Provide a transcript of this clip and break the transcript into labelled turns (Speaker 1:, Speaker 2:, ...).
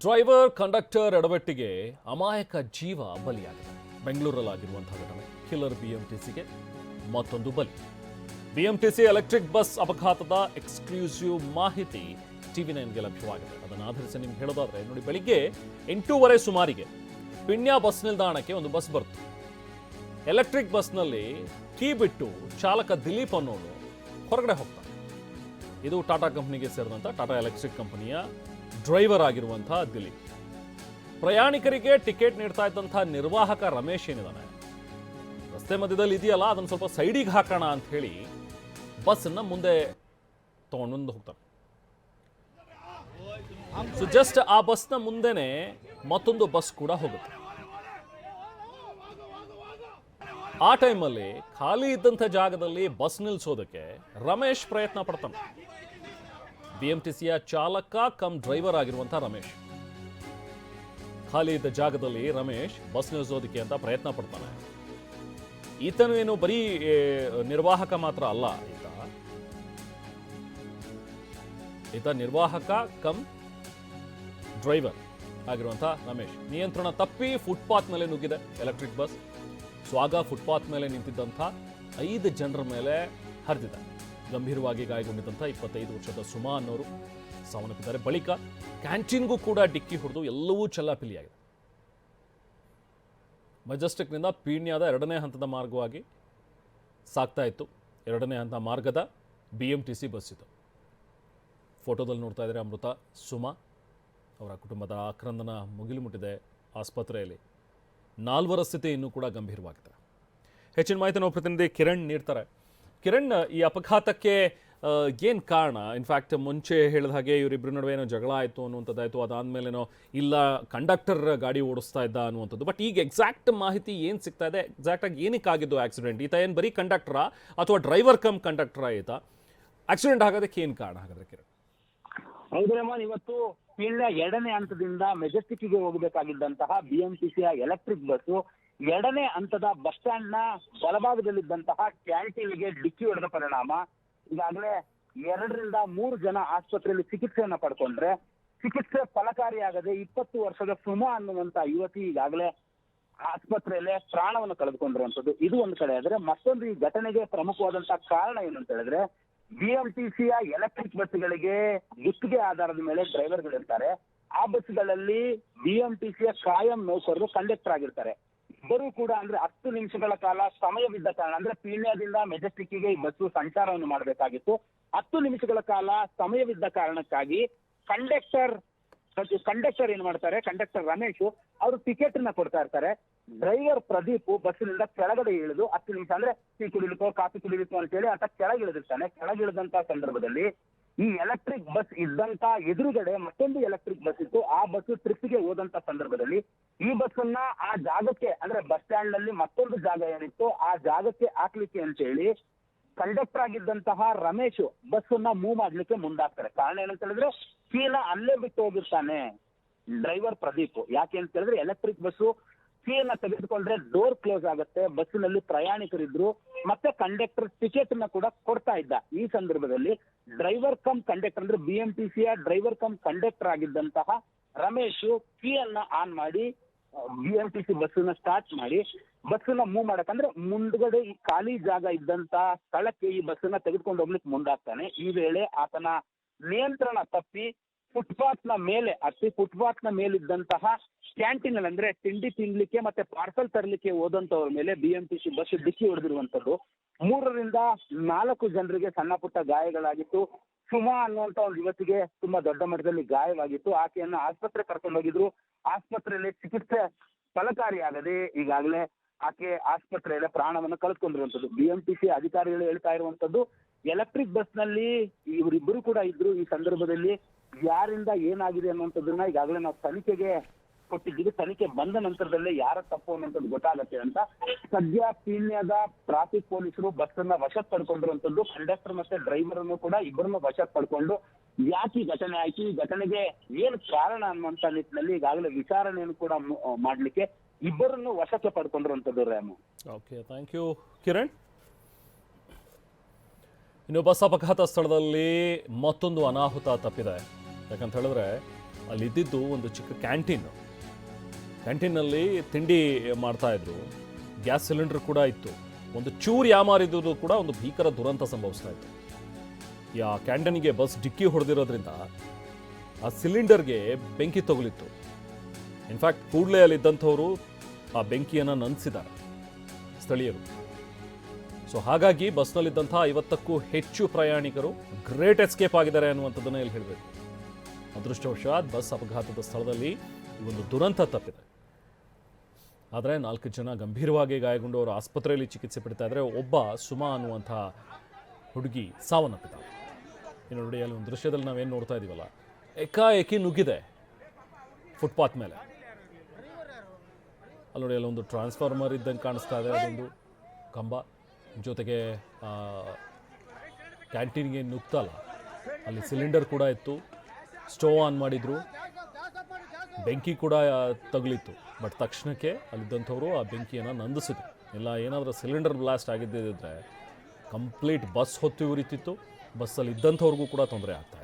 Speaker 1: Driver, conductor ಎಡವಟ್ಟಿಗೆ ಅಮಾಯಕ ಜೀವ ಬಲಿಯಾಗಿದೆ. ಬೆಂಗಳೂರಲ್ಲಾಗಿರುವಂತಹ ಘಟನೆ, ಕಿಲ್ಲರ್ ಬಿಎಂಟಿಸಿಗೆ ಮತ್ತೊಂದು ಬಲಿ. ಬಿಎಂಟಿಸಿ ಎಲೆಕ್ಟ್ರಿಕ್ ಬಸ್ ಅಪಘಾತದ ಎಕ್ಸ್ಕ್ಲೂಸಿವ್ ಮಾಹಿತಿ ಟಿವಿ ನೈನ್ಗೆ ಲಭ್ಯವಾಗಿದೆ. ಅದನ್ನು ಆಧರಿಸಿ ನಿಮ್ಗೆ ಹೇಳೋದಾದ್ರೆ, ನೋಡಿ, ಬೆಳಿಗ್ಗೆ ಎಂಟೂವರೆ ಸುಮಾರಿಗೆ ಪಿಣ್ಯ ಬಸ್ ನಿಲ್ದಾಣಕ್ಕೆ ಒಂದು ಬಸ್ ಬರ್ತು ಎಲೆಕ್ಟ್ರಿಕ್ ಬಸ್ನಲ್ಲಿ ಕೀ ಬಿಟ್ಟು ಚಾಲಕ ದಿಲೀಪ್ ಅನ್ನೋನು ಹೊರಗಡೆ ಹೋಗ್ತಾನೆ. ಇದು ಟಾಟಾ ಕಂಪನಿಗೆ ಸೇರಿದಂಥ ಟಾಟಾ ಎಲೆಕ್ಟ್ರಿಕ್ ಕಂಪನಿಯ ಡ್ರೈವರ್ ಆಗಿರುವಂತಹ ದಿಲೀಪ್. ಪ್ರಯಾಣಿಕರಿಗೆ ಟಿಕೆಟ್ ನೀಡ್ತಾ ಇದ್ದಂತಹ ನಿರ್ವಾಹಕ ರಮೇಶ್ ಏನಿದಾನೆ? ರಸ್ತೆ ಮಧ್ಯದಲ್ಲಿ ಇದೆಯಲ್ಲ, ಅದನ್ನು ಸ್ವಲ್ಪ ಸೈಡಿಗೆ ಹಾಕೋಣ ಅಂತ ಹೇಳಿ ಬಸ್ಸನ್ನು ಮುಂದೆ ತಗೊಂಡು ಹೋಗ್ತಾನೆ. ಸೊ ಜಸ್ಟ್ ಆ ಬಸ್ನ ಮುಂದೆನೆ ಮತ್ತೊಂದು ಬಸ್ ಕೂಡ ಹೋಗುತ್ತೆ. ಆ ಟೈಮಲ್ಲಿ ಖಾಲಿ ಇದ್ದಂಥ ಜಾಗದಲ್ಲಿ ಬಸ್ ನಿಲ್ಲಿಸೋದಕ್ಕೆ ರಮೇಶ್ ಪ್ರಯತ್ನ ಪಡ್ತಾನೆ. ಬಿ ಎಂ ಟಿ ಚಾಲಕ, ಕಮ್ ಡ್ರೈವರ್ ಆಗಿರುವಂತಹ ರಮೇಶ್. ಖಾಲಿ ಇದ್ದ ಜಾಗದಲ್ಲಿ ರಮೇಶ್ ಬಸ್ ನಿಲ್ಲಿಸೋದಕ್ಕೆ ಅಂತ ಪ್ರಯತ್ನ ಪಡ್ತಾನೆ. ಈತನು ಏನು ಬರೀ ನಿರ್ವಾಹಕ ಮಾತ್ರ ಅಲ್ಲ ಈತ. ಈತ ನಿರ್ವಾಹಕ, ಕಮ್ ಡ್ರೈವರ್ ಆಗಿರುವಂಥ ರಮೇಶ್. ನಿಯಂತ್ರಣ ತಪ್ಪಿ ಫುಟ್ಪಾತ್ ಮೇಲೆ ನುಗ್ಗಿದೆ ಎಲೆಕ್ಟ್ರಿಕ್ ಬಸ್ ಸ್ವಾಗ ಫುಟ್ಪಾತ್ ಮೇಲೆ ನಿಂತಿದ್ದಂಥ ಐದು ಜನರ ಮೇಲೆ ಹರಿದಿದೆ. ಗಂಭೀರವಾಗಿ ಗಾಯಗೊಂಡಿದ್ದಂಥ ಇಪ್ಪತ್ತೈದು ವರ್ಷದ ಸುಮಾ ಅನ್ನೋರು ಸಾವನ್ನಪ್ಪಿದ್ದಾರೆ. ಬಳಿಕ ಕ್ಯಾಂಟೀನ್ಗೂ ಕೂಡ ಡಿಕ್ಕಿ ಹೊಡೆದು ಎಲ್ಲವೂ ಚೆಲ್ಲಾಪಿಲಿಯಾಗಿದೆ ಮೆಜೆಸ್ಟಿಕ್ನಿಂದ ಪೀಣ್ಯದ ಎರಡನೇ ಹಂತದ ಮಾರ್ಗವಾಗಿ ಸಾಗ್ತಾ ಇತ್ತು. ಎರಡನೇ ಹಂತ ಮಾರ್ಗದ B M T C bus ಇದು. ಫೋಟೋದಲ್ಲಿ ನೋಡ್ತಾ ಇದ್ದಾರೆ ಅಮೃತ, ಸುಮಾ ಅವರ ಕುಟುಂಬದ ಆಕ್ರಂದನ ಮುಗಿಲು ಮುಟ್ಟಿದೆ ಆಸ್ಪತ್ರೆಯಲ್ಲಿ. ನಾಲ್ವರ ಸ್ಥಿತಿ ಇನ್ನೂ ಕೂಡ ಗಂಭೀರವಾಗಿದೆ ಹೆಚ್ಚಿನ ಮಾಹಿತಿ ನಾವು ಪ್ರತಿನಿಧಿ ಕಿರಣ್ ನೀಡ್ತಾರೆ. ಕಿರಣ್, ಈ ಅಪಘಾತಕ್ಕೆ ಏನು ಕಾರಣ? ಇನ್ಫ್ಯಾಕ್ಟ್ ಮುಂಚೆ ಹೇಳಿದ ಹಾಗೆ ಇವರಿಬ್ಬರ ನಡುವೆ ಏನೋ ಜಗಳ ಆಯಿತು ಅನ್ನುವಂಥದ್ದಾಯಿತು. ಅದಾದಮೇಲೇನೋ, ಇಲ್ಲ ಕಂಡಕ್ಟರ್ ಗಾಡಿ ಓಡಿಸ್ತಾ ಇದ್ದ ಅನ್ನುವಂಥದ್ದು. ಬಟ್ ಈಗ ಎಕ್ಸಾಕ್ಟ್ ಮಾಹಿತಿ ಏನು ಸಿಗ್ತಾ ಇದೆ? ಎಕ್ಸಾಕ್ಟಾಗಿ ಏನಕ್ಕೆ ಆಗಿದ್ದು ಆಕ್ಸಿಡೆಂಟ್ ಈತ ಏನು ಬರೀ ಕಂಡಕ್ಟರಾ ಅಥವಾ ಡ್ರೈವರ್ ಕಮ್ ಕಂಡಕ್ಟರಾ ಈತ? ಆಕ್ಸಿಡೆಂಟ್ ಆಗೋದಕ್ಕೆ ಏನು ಕಾರಣ ಹಾಗಾದ್ರೆ ಕಿರಣ್?
Speaker 2: ಹೌದು ಇವತ್ತು ಪೀಳ್ಯ ಎರಡನೇ ಹಂತದಿಂದ ಮೆಜೆಸ್ಟಿಕ್ಗೆ ಹೋಗಬೇಕಾಗಿದ್ದಂತಹ ಬಿಎಂಟಿಸಿಯ ಎಲೆಕ್ಟ್ರಿಕ್ ಬಸ್ ಎರಡನೇ ಹಂತದ ಬಸ್ ಸ್ಟ್ಯಾಂಡ್ನ ಬಲಭಾಗದಲ್ಲಿದ್ದಂತಹ ಕ್ಯಾಂಟೀನ್ಗೆ ಡಿಕ್ಕಿ ಹೊಡೆದ ಪರಿಣಾಮ. ಈಗಾಗಲೇ ಎರಡರಿಂದ ಮೂರು ಜನ ಆಸ್ಪತ್ರೆಯಲ್ಲಿ ಚಿಕಿತ್ಸೆಯನ್ನ ಪಡ್ಕೊಂಡ್ರೆ ಚಿಕಿತ್ಸೆ ಫಲಕಾರಿಯಾಗದೆ ಇಪ್ಪತ್ತು ವರ್ಷದ ಸುಮ ಅನ್ನುವಂತ ಯುವತಿ ಈಗಾಗಲೇ ಆಸ್ಪತ್ರೆಯಲ್ಲೇ ಪ್ರಾಣವನ್ನು ಕಳೆದುಕೊಂಡಿರುವಂತದ್ದು ಇದು ಒಂದು ಕಡೆ ಆದ್ರೆ ಮತ್ತೊಂದು ಈ ಘಟನೆಗೆ ಪ್ರಮುಖವಾದಂತಹ ಕಾರಣ ಏನು ಅಂತ ಹೇಳಿದ್ರೆ ಬಿಎಂಟಿಸಿಯ ಎಲೆಕ್ಟ್ರಿಕ್ ಬಸ್ಗಳಿಗೆ ಗುತ್ತಿಗೆ ಆಧಾರದ ಮೇಲೆ ಡ್ರೈವರ್ಗಳು ಇರ್ತಾರೆ ಆ ಬಸ್ಗಳಲ್ಲಿ ಬಿಎಂಟಿಸಿಯ ಕಾಯಂ ನೌಕರರು ಕಂಡಕ್ಟರ್ ಆಗಿರ್ತಾರೆ. ಇಬ್ಬರು ಕೂಡ ಅಂದ್ರೆ ಹತ್ತು ನಿಮಿಷಗಳ ಕಾಲ ಸಮಯವಿದ್ದ ಕಾರಣ ಅಂದ್ರೆ ಪೀಣ್ಯದಿಂದ ಮೆಜೆಸ್ಟಿಕ್ಗೆ ಈ ಬಸ್ಸು ಸಂಚಾರವನ್ನು ಮಾಡಬೇಕಾಗಿತ್ತು. ಹತ್ತು ನಿಮಿಷಗಳ ಕಾಲ ಸಮಯವಿದ್ದ ಕಾರಣಕ್ಕಾಗಿ ಕಂಡಕ್ಟರ್ ಕಂಡಕ್ಟರ್ ಏನ್ ಮಾಡ್ತಾರೆ ಕಂಡಕ್ಟರ್ ರಮೇಶ್ ಅವರು ಟಿಕೆಟ್ನ ಕೊಡ್ತಾ ಇರ್ತಾರೆ. ಡ್ರೈವರ್ ಪ್ರದೀಪ್ ಬಸ್ಸಿನಿಂದ ಕೆಳಗಡೆ ಇಳಿದು ಹತ್ತು ನಿಮಿಷ ಅಂದ್ರೆ ಟೀ ಕುಡಿಲಿಕ್ಕೋ, ಕಾಫಿ ಕುಡಿಲಿಕ್ಕೋ ಅಂತ ಹೇಳಿ ಆತ ಕೆಳಗಿಳಿದಿರ್ತಾನೆ ಕೆಳಗಿಳಿದಂತ ಸಂದರ್ಭದಲ್ಲಿ ಈ ಎಲೆಕ್ಟ್ರಿಕ್ ಬಸ್ ಇದ್ದಂತ ಎದುರುಗಡೆ ಮತ್ತೊಂದು ಎಲೆಕ್ಟ್ರಿಕ್ ಬಸ್ ಇತ್ತು. ಆ ಬಸ್ ಟ್ರಿಪ್ಗೆ ಹೋದಂತ ಸಂದರ್ಭದಲ್ಲಿ ಈ ಬಸ್ ಅನ್ನ ಆ ಜಾಗಕ್ಕೆ, ಅಂದ್ರೆ ಬಸ್ ಸ್ಟ್ಯಾಂಡ್ನಲ್ಲಿ ಮತ್ತೊಂದು ಜಾಗ ಏನಿತ್ತು ಆ ಜಾಗಕ್ಕೆ ಹಾಕ್ಲಿಕ್ಕೆ ಅಂತ ಹೇಳಿ ಕಂಡಕ್ಟರ್ ಆಗಿದ್ದಂತಹ ರಮೇಶ್ ಬಸ್ ಅನ್ನ ಮೂವ್ ಮಾಡ್ಲಿಕ್ಕೆ ಮುಂದಾಗ್ತಾರೆ. ಕಾರಣ ಏನಂತ ಹೇಳಿದ್ರೆ ಚೀಲ ಅಲ್ಲೇ ಬಿಟ್ಟು ಹೋಗಿರ್ತಾನೆ ಡ್ರೈವರ್ ಪ್ರದೀಪ್. ಯಾಕೆ ಅಂತ ಹೇಳಿದ್ರೆ ಎಲೆಕ್ಟ್ರಿಕ್ ಬಸ್ಸು ಸೀನ ತೆಗೆದುಕೊಂಡ್ರೆ ಡೋರ್ ಕ್ಲೋಸ್ ಆಗುತ್ತೆ, ಬಸ್ಸಿನಲ್ಲಿ ಪ್ರಯಾಣಿಕರಿದ್ರು, ಮತ್ತೆ ಕಂಡಕ್ಟರ್ ಟಿಕೆಟ್ನ ಕೂಡ ಕೊಡ್ತಾ ಇದ್ದ. ಈ ಸಂದರ್ಭದಲ್ಲಿ ಡ್ರೈವರ್ ಕಮ್ ಕಂಡಕ್ಟರ್ ಅಂದ್ರೆ ಬಿಎಂಟಿಸಿಯ ಡ್ರೈವರ್ ಕಮ್ ಕಂಡಕ್ಟರ್ ಆಗಿದ್ದಂತಹ ರಮೇಶ್ ಕೀಯನ್ನ ಆನ್ ಮಾಡಿ ಬಿಎಂಟಿಸಿ ಬಸ್ಸನ್ನ ಸ್ಟಾರ್ಟ್ ಮಾಡಿ ಬಸ್ಸನ್ನ ಮೂವ್ ಮಾಡಕಂದ್ರೆ ಮುಂದ್ಗಡೆ ಈ ಖಾಲಿ ಜಾಗ ಇದ್ದಂತ ಸ್ಥಳಕ್ಕೆ ಈ ಬಸ್ಸನ್ನ ತೆಗೆದುಕೊಂಡು ಹೋಗ್ಲಿಕ್ಕೆ ಮುಂದಾಗ್ತಾನೆ. ಈ ವೇಳೆ ಆತನ ನಿಯಂತ್ರಣ ತಪ್ಪಿ ಫುಟ್ಪಾತ್ನ ಮೇಲೆ ಫುಟ್ಪಾತ್ನ ಮೇಲಿದ್ದಂತಹ ಕ್ಯಾಂಟೀನ್ ಅಂದ್ರೆ ತಿಂಡಿ ತಿನ್ಲಿಕ್ಕೆ ಮತ್ತೆ ಪಾರ್ಸಲ್ ತರಲಿಕ್ಕೆ ಹೋದಂತವ್ರ ಮೇಲೆ ಬಿಎಂಟಿಸಿ ಬಸ್ ಡಿಕ್ಕಿ ಹೊಡೆದಿರುವಂತದ್ದು ಮೂರರಿಂದ ನಾಲ್ಕು ಜನರಿಗೆ ಸಣ್ಣ ಪುಟ್ಟ ಗಾಯಗಳಾಗಿತ್ತು. ಸುಮಾ ಅನ್ನುವಂತ ಒಂದು ಯುವತಿಗೆ ತುಂಬಾ ದೊಡ್ಡ ಮಟ್ಟದಲ್ಲಿ ಗಾಯವಾಗಿತ್ತು. ಆಕೆಯನ್ನ ಆಸ್ಪತ್ರೆ ಕರ್ಕೊಂಡು ಹೋಗಿದ್ರು. ಆಸ್ಪತ್ರೆಯಲ್ಲಿ ಚಿಕಿತ್ಸೆ ಫಲಕಾರಿಯಾಗದೆ ಈಗಾಗಲೇ ಆಕೆ ಆಸ್ಪತ್ರೆಯಲ್ಲಿ ಪ್ರಾಣವನ್ನು ಕಳೆದುಕೊಂಡಿರುವಂತದ್ದು ಬಿಎಂಟಿಸಿ ಅಧಿಕಾರಿಗಳು ಹೇಳ್ತಾ ಇರುವಂತದ್ದು ಎಲೆಕ್ಟ್ರಿಕ್ ಬಸ್ನಲ್ಲಿ ಇವರಿಬ್ಬರು ಕೂಡ ಇದ್ರು. ಈ ಸಂದರ್ಭದಲ್ಲಿ ಯಾರಿಂದ ಏನಾಗಿದೆ ಅನ್ನುವಂಥದ್ದನ್ನ ಈಗಾಗಲೇ ನಾವು ತನಿಖೆಗೆ ಕೊಟ್ಟಿದ್ದೀವಿ ತನಿಖೆ ಬಂದ ನಂತರದಲ್ಲೇ ಯಾರ ತಪ್ಪು ಅನ್ನೋದು ಗೊತ್ತಾಗತ್ತೆ ಅಂತ ಸದ್ಯ ಪೀಣ್ಯದ ಟ್ರಾಫಿಕ್ ಪೊಲೀಸರು ಬಸ್ ಅನ್ನ ವಶಕ್ಕೆ ಪಡ್ಕೊಂಡಿರುವಂತದ್ದು ಕಂಡಕ್ಟರ್ ಮತ್ತೆ ಡ್ರೈವರ್ ಅನ್ನು ಕೂಡ ಇಬ್ಬರನ್ನು ವಶಕ್ಕೆ ಪಡ್ಕೊಂಡು ಯಾಕೆ ಘಟನೆ ಆಯ್ತು? ಈ ಘಟನೆಗೆ ಏನು ಕಾರಣ ಅನ್ನುವಂತ ನಿಟ್ಟಿನಲ್ಲಿ ಈಗಾಗಲೇ ವಿಚಾರಣೆಯನ್ನು ಕೂಡ ಮಾಡ್ಲಿಕ್ಕೆ ಇಬ್ಬರನ್ನು ವಶಕ್ಕೆ ಪಡ್ಕೊಂಡಿರುವಂತದ್ದು RAM
Speaker 1: okay thank you Kiran? ಇನ್ನು ಬಸ್ ಅಪಘಾತ ಸ್ಥಳದಲ್ಲಿ ಮತ್ತೊಂದು ಅನಾಹುತ ತಪ್ಪಿದೆ. ಯಾಕಂತ ಹೇಳಿದ್ರೆ ಅಲ್ಲಿ ಇದ್ದಿದ್ದು ಒಂದು ಚಿಕ್ಕ ಕ್ಯಾಂಟೀನ್. ಕ್ಯಾಂಟೀನಲ್ಲಿ ತಿಂಡಿ ಮಾಡ್ತಾ ಇದ್ರು. ಗ್ಯಾಸ್ ಸಿಲಿಂಡರ್ ಕೂಡ ಇತ್ತು. ಒಂದು ಚೂರು ಯಾಮಾರಿದ್ದು ಕೂಡ ಒಂದು ಭೀಕರ ದುರಂತ ಸಂಭವಿಸ್ತಾ ಇತ್ತು. ಆ ಕ್ಯಾಂಟೀನಿಗೆ ಬಸ್ ಡಿಕ್ಕಿ ಹೊಡೆದಿರೋದ್ರಿಂದ ಆ ಸಿಲಿಂಡರ್ಗೆ ಬೆಂಕಿ ತಗುಲಿತ್ತು. ಇನ್ಫ್ಯಾಕ್ಟ್ ಕೂಡಲೇ ಅಲ್ಲಿದ್ದಂಥವರು ಆ ಬೆಂಕಿಯನ್ನು ನಂದಿಸಿದ್ದಾರೆ. ಸ್ಥಳೀಯರು. ಸೊ ಹಾಗಾಗಿ ಬಸ್ನಲ್ಲಿದ್ದಂಥ ಐವತ್ತಕ್ಕೂ ಹೆಚ್ಚು ಪ್ರಯಾಣಿಕರು ಗ್ರೇಟ್ ಎಸ್ಕೇಪ್ ಆಗಿದ್ದಾರೆ ಅನ್ನುವಂಥದ್ದನ್ನು ಇಲ್ಲಿ ಹೇಳಬೇಕು. ಅದೃಷ್ಟವಶಾತ್ ಬಸ್ ಅಪಘಾತದ ಸ್ಥಳದಲ್ಲಿ ಒಂದು ದುರಂತ ತಪ್ಪಿದೆ. ಆದರೆ ನಾಲ್ಕು ಜನ ಗಂಭೀರವಾಗಿ ಗಾಯಗೊಂಡು ಅವರು ಆಸ್ಪತ್ರೆಯಲ್ಲಿ ಚಿಕಿತ್ಸೆ ಪಡಿತಾ ಇದ್ದಾರೆ ಒಬ್ಬ ಸುಮಾ ಅನ್ನುವಂಥ ಹುಡುಗಿ ಸಾವನ್ನಪ್ಪಿದ್ದಾಳೆ. ಇನ್ನು ನೋಡಿ ಅಲ್ಲಿ ಒಂದು ದೃಶ್ಯದಲ್ಲಿ ನಾವೇನು ನೋಡ್ತಾ ಇದ್ದೀವಲ್ಲ ಏಕಾಏಕಿ ನುಗ್ಗಿದೆ ಫುಟ್ಪಾತ್ ಮೇಲೆ. ಅಲ್ಲಿ ನೋಡಿ ಅಲ್ಲೊಂದು ಟ್ರಾನ್ಸ್ಫಾರ್ಮರ್ ಇದ್ದಂಗೆ ಕಾಣಿಸ್ತಾ ಇದೆ, ಅದೊಂದು ಕಂಬ. ಜೊತೆಗೆ ಕ್ಯಾಂಟೀನ್ಗೆ ನುಗ್ತಲ್ಲ. ಅಲ್ಲಿ ಸಿಲಿಂಡರ್ ಕೂಡ ಇತ್ತು. ಸ್ಟೋವ್ ಆನ್ ಮಾಡಿದ್ರು. ಬೆಂಕಿ ಕೂಡ ತಗುಲಿತ್ತು. ಬಟ್ ತಕ್ಷಣಕ್ಕೆ ಅಲ್ಲಿದ್ದಂಥವರು ಆ ಬೆಂಕಿಯನ್ನು ನಂದಿಸಿದ್ರು. ಇಲ್ಲ, ಏನಾದರೂ ಸಿಲಿಂಡರ್ ಬ್ಲಾಸ್ಟ್ ಆಗಿದ್ದಿದ್ರೆ ಕಂಪ್ಲೀಟ್ ಬಸ್ ಹೊತ್ತು ಉರಿತಿತ್ತು. ಬಸ್ಸಲ್ಲಿ ಇದ್ದಂಥವ್ರಿಗೂ ಕೂಡ ತೊಂದರೆ ಆಗ್ತಾ